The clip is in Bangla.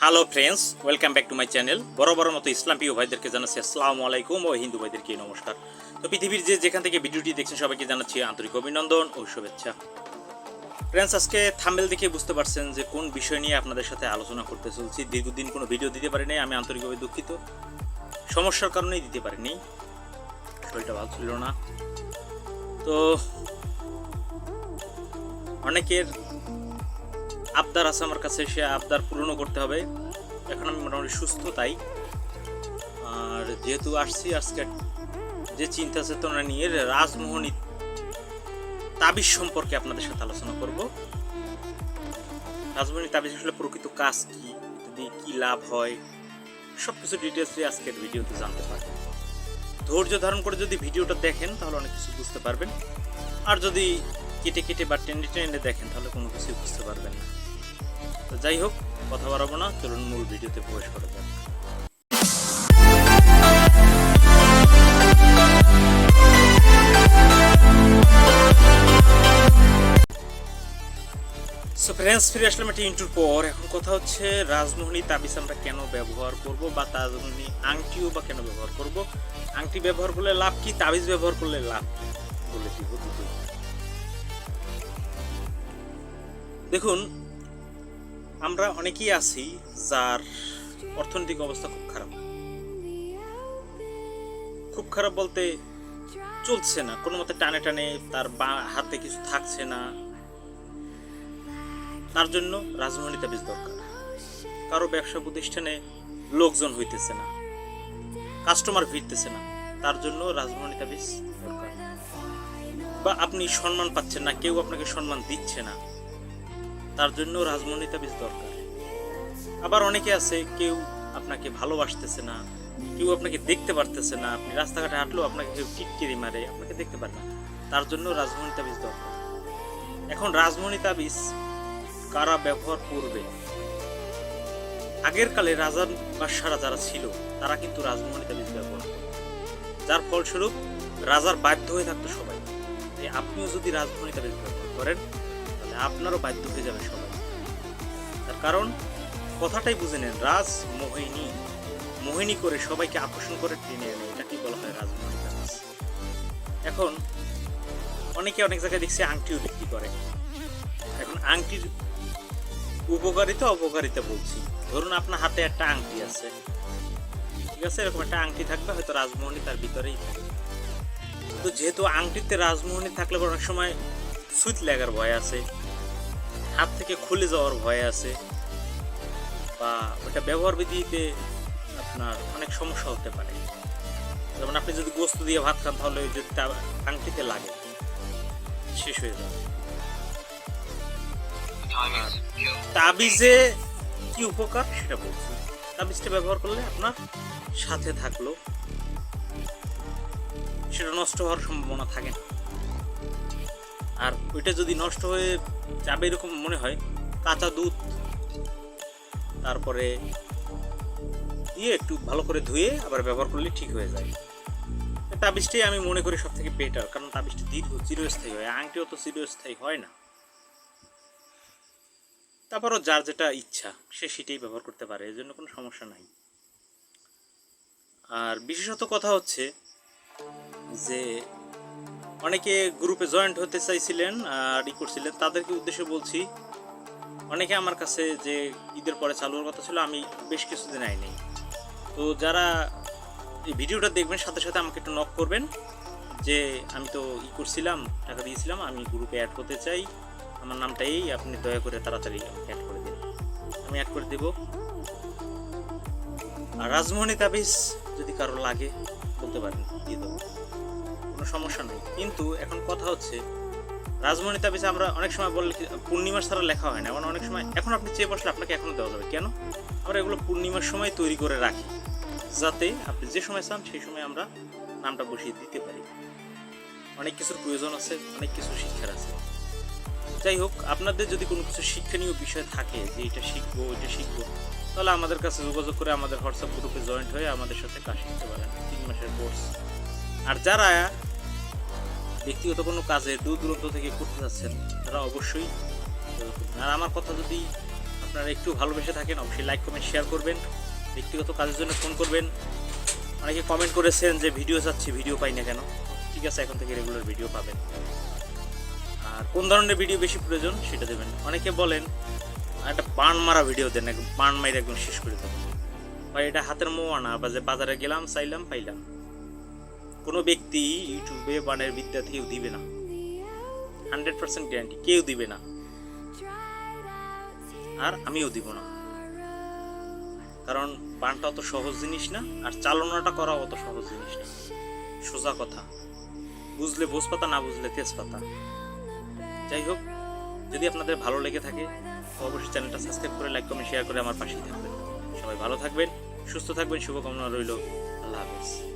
Hello friends welcome back to my channel বড় বড় মতো ইসলাম প্রিয় ভাইদেরকে জানাচ্ছি আসসালামু আলাইকুম ও হিন্দু ভাইদেরকে নমস্কার। তো পৃথিবীর যে যেখান থেকে ভিডিওটি দেখছেন সবাইকে জানাচ্ছি আন্তরিক অভিনন্দন ও শুভেচ্ছা। ফ্রেন্ডস আজকে থাম্বেল দেখে বুঝতে পারছেন যে কোন বিষয় নিয়ে আপনাদের সাথে আলোচনা করতে চলছি। দীর্ঘদিন কোনো ভিডিও দিতে পারিনি আমি আন্তরিকভাবে দুঃখিত। সমস্যার কারণেই দিতে পারিনি। শরীরটা ভালো ছিল না। তো অনেকের আবদার আছে আমার কাছে, সে আবদার পূরণও করতে হবে। এখন আমি মোটামুটি সুস্থ তাই। আর যেহেতু আসছি, আজকে যে চিন্তা চেতনা নিয়ে রাজমোহনী তাবিজ সম্পর্কে আপনাদের সাথে আলোচনা করব। রাজমোহনী তাবিজ আসলে প্রকৃত কাজ কি? যদি কি লাভ হয়? সব কিছু ডিটেলসে আজকের ভিডিওতে জানতে পারবেন। ধৈর্য ধারণ করে যদি ভিডিওটা দেখেন, তাহলে অনেক কিছু বুঝতে পারবেন। আর যদি কেটে কেটে বা টেনে টেনে দেখেন, তাহলে কোনো কিছুই বুঝতে পারবেন না। তো যাই হোক, কথা বাড়াবো না, চলুন মূল ভিডিওতে প্রবেশ করা যাক। সো ফ্রেন্ডস ফিরে আসলাম একটা ইন্টুর পর। এখন কথা হচ্ছে, রাজমোহনী তাবিজ আমরা কেন ব্যবহার করব বা তাজমোহনী আংটিও বা কেন ব্যবহার করব? আংটি ব্যবহার করলে লাভ কি? তাবিজ ব্যবহার করলে লাভ বলে দিব দেখুন আমরা অনেকেই আছি যার অর্থনৈতিক অবস্থা খুব খারাপ। খুব খারাপ বলতে চলছে না। কোনো মতে টানে টানে তার বা হাতে কিছু থাকছে না। তার জন্য রাজমহলী তাবিজ দরকার। কারও ব্যবসা প্রতিষ্ঠানে লোকজন হইতেছে না। কাস্টমার ফিরতেছে না। তার জন্য রাজমহলী তাবিজ দরকার। বা আপনি সম্মান পাচ্ছেন না, কেউ আপনাকে সম্মান দিচ্ছে না। তার জন্য রাজমহলী তাবিজ দরকার। আবার অনেকে আছে, কেউ আপনাকে ভালোবাসতেছে না, কেউ আপনাকে দেখতে পারতেছে না, আপনি রাস্তাঘাটে হাঁটলেও আপনাকে কেউ টিটকিরি মারে, আপনাকে দেখতে পারে না। তার জন্য রাজমহলী তাবিজ দরকার। এখন রাজমহলী তাবিজ কারা ব্যবহার করবে? আগের কালে রাজার বাদশারা যারা ছিল, তারা কিন্তু রাজমহলী তাবিজ ব্যবহার করত। যার ফলস্বরূপ রাজার বাধ্য হয়ে থাকতো সবাই। আপনিও যদি রাজমহলী তাবিজ ব্যবহার করেন তাহলে আপনারও বাধ্য হয়ে যাবে সবাই। তার কারণ, কথাটাই বুঝে নেন, রাজ মোহিনী মোহিনী করে সবাইকে আকর্ষণ করে টেনে এনে এটাকেই বলা হয় রাজমহলী তাবিজ এখন, অনেকে অনেক জায়গায় দেখছি আংটিও বিক্রি করে। এখন আংটির উপকারিতা, অপকারিতা বলছি। ধরুন আপনার হাতে একটা আংটি আছে। ঠিক আছে? এরকম একটা আংটি থাকবে, হয়তো রাজমোহনী তার ভিতরেই থাকবে তো যেহেতু আংটিতে রাজমোহনী থাকলে অনেক সময় সুইচ লাগার ভয় আছে, হাত থেকে খুলে যাওয়ার ভয় আছে, বা ওটা ব্যবহার বিধিতে আপনার অনেক সমস্যা হতে পারে। যেমন আপনি যদি গোস্ত দিয়ে ভাত খান, তাহলে যদি তা আংটিতে লাগে, শেষ হয়ে যাবে তাবিজে কি উপকার সেটা বলছি। তাবিজটা ব্যবহার করলে আপনার সাথে থাকল সেটা নষ্ট হওয়ার সম্ভাবনা থাকে না। আর ওইটা যদি নষ্ট হয়ে যাবে এরকম মনে হয়, কাঁচা দুধ, তারপরে দিয়ে একটু ভালো করে ধুয়ে আবার ব্যবহার করলে ঠিক হয়ে যায়। তাবিজটাই আমি মনে করি সব থেকে বেটার কারণ তাবিজটা দীর্ঘ, চিরস্থায়ী হয়, আংটিও তো চিরস্থায়ী হয় না। তারপরও যার যেটা ইচ্ছা, সে সেটাই ব্যবহার করতে পারে, এর জন্য কোনো সমস্যা নাই। আর বিশেষত কথা হচ্ছে যে অনেকে গ্রুপে জয়েন্ট হতে চাইছিলেন আর ই করছিলেন, তাদেরকে উদ্দেশ্যে বলছি, অনেকে আমার কাছে যে ঈদের পরে চালু হওয়ার কথা ছিল, আমি বেশ কিছুদিন আইনি। তো যারা এই ভিডিওটা দেখবেন, সাথে সাথে আমাকে একটু নক করবেন যে আমি তো ই করছিলাম, টাকা দিয়েছিলাম, আমি গ্রুপে অ্যাড করতে চাই। আমার নামটা এই, আপনি দয়া করে তাড়াতাড়ি অ্যাড করে দিন। আমি অ্যাড করে দেব। আর রাজমোহনী তাবিজ যদি কারও লাগে, বলতে পারেন, দিয়ে দেবো। কোনো সমস্যা নেই। কিন্তু এখন কথা হচ্ছে রাজমোহনী তাবিজ আমরা অনেক সময় বললে পূর্ণিমার ছাড়া লেখা হয় না। এমন অনেক সময় এখন আপনি চেয়ে বসলে আপনাকে এখনও দেওয়া যাবে। কেন? আমরা এগুলো পূর্ণিমার সময় তৈরি করে রাখি, যাতে আপনি যে সময় চান সেই সময় আমরা নামটা বসিয়ে দিতে পারি। অনেক কিছুর প্রয়োজন আছে, অনেক কিছু শিক্ষার আছে। যাই হোক, আপনাদের যদি কোনো কিছু শিক্ষণীয় বিষয় থাকে যে এটা শিখব এটা শিখব, তাহলে আমাদের কাছে যোগাযোগ করে আমাদের হোয়াটসঅ্যাপ গ্রুপে জয়েন্ট হয়ে আমাদের সাথে কাজ শিখতে পারেন। তিন মাসের কোর্স। আর যারা ব্যক্তিগত কোনো কাজে দূর দূরান্ত থেকে করতে যাচ্ছেন, তারা অবশ্যই আর আমার কথা যদি আপনারা একটু ভালোবেসে থাকেন, অবশ্যই লাইক কমেন্ট শেয়ার করবেন। ব্যক্তিগত কাজের জন্য ফোন করবেন। অনেকে কমেন্ট করেছেন যে, ভিডিও চাচ্ছি, ভিডিও পাই না কেন? ঠিক আছে, এখন থেকে রেগুলার ভিডিও পাবেন। আর কোন ধরনের ভিডিও বেশি প্রয়োজন, সেটা দেবেন। অনেকে বলেন, একটা পান মারা ভিডিও দেন, একদম পান মাইরে একদম শেষ করে দেবেন বা এটা হাতের মোয়া না বা যে বাজারে গেলাম, চাইলাম, পাইলাম। কোনো ব্যক্তি ইউটিউবে বানের বিদ্যা কেউ দিবে না। হান্ড্রেড পার্সেন্ট গ্যারান্টি, কেউ দিবে না। আর আমিও দিব না। কারণ বানটা অত সহজ জিনিস না, আর চালনাটা করা অত সহজ জিনিস না। সোজা কথা। বুঝলে বোঝপাতা না বুঝলে তেজপাতা। যাই হোক, যদি আপনাদের ভালো লেগে থাকে, অবশ্যই চ্যানেলটা সাবস্ক্রাইব করে, লাইক, কমেন্ট শেয়ার করে আমার পাশেই থাকবেন। সবাই ভালো থাকবেন, সুস্থ থাকবেন, শুভকামনা রইল। আল্লাহ হাফেজ।